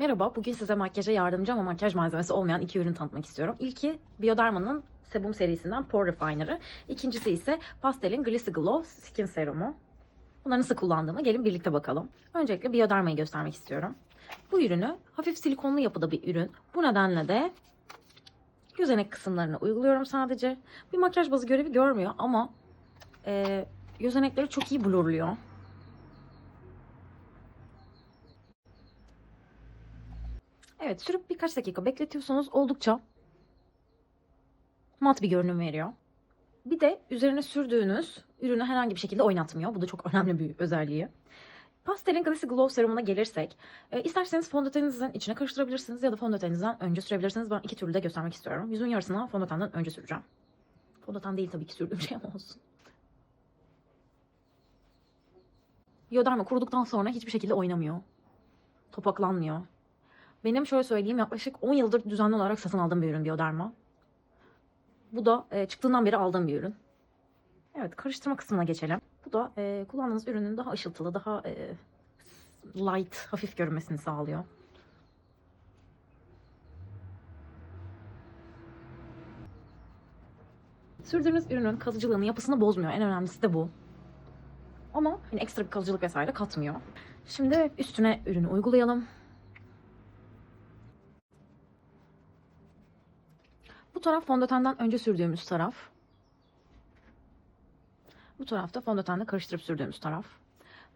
Merhaba, bugün size makyaja yardımcı ama makyaj malzemesi olmayan iki ürün tanıtmak istiyorum. İlki Bioderma'nın Sebum serisinden Pore Refiner'ı. İkincisi ise Pastel'in Glissy Glow Skin Serumu. Bunları nasıl kullandığımı gelin birlikte bakalım. Öncelikle Bioderma'yı göstermek istiyorum. Bu ürünü hafif silikonlu yapıda bir ürün. Bu nedenle de gözenek kısımlarına uyguluyorum sadece. Bir makyaj bazı görevi görmüyor ama e, gözenekleri çok iyi blurluyor. Evet sürüp birkaç dakika bekletiyorsunuz. Oldukça mat bir görünüm veriyor. Bir de üzerine sürdüğünüz ürünü herhangi bir şekilde oynatmıyor. Bu da çok önemli bir özelliği. Pastel'in Glassy Glow serumuna gelirsek, e, isterseniz fondöteninizin içine karıştırabilirsiniz ya da fondöteninizden önce sürebilirsiniz. Ben iki türlü de göstermek istiyorum. Yüzün yarısına fondötenden önce süreceğim. Fondöten değil tabii ki sürdüğüm şey ama olsun. Bioderma kuruduktan sonra hiçbir şekilde oynamıyor. Topaklanmıyor. Benim şöyle söyleyeyim yaklaşık 10 yıldır düzenli olarak satın aldığım bir ürün Bioderma. Bu da e, çıktığından beri aldığım bir ürün. Evet karıştırma kısmına geçelim. Bu da e, kullandığınız ürünün daha ışıltılı, daha e, light, hafif görünmesini sağlıyor. Sürdüğünüz ürünün kalıcılığını, yapısını bozmuyor. En önemlisi de bu. Ama hani ekstra bir kalıcılık vesaire katmıyor. Şimdi üstüne ürünü uygulayalım. Bu taraf fondötenden önce sürdüğümüz taraf. Bu tarafta fondötenle karıştırıp sürdüğümüz taraf.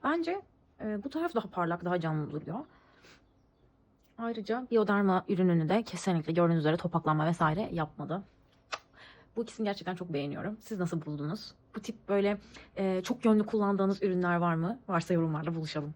Bence e, bu taraf daha parlak, daha canlı duruyor. Ayrıca Bioderma ürününü de kesinlikle gördüğünüz üzere topaklanma vesaire yapmadı. Bu ikisini gerçekten çok beğeniyorum. Siz nasıl buldunuz? Bu tip böyle e, çok yönlü kullandığınız ürünler var mı? Varsa yorumlarla buluşalım.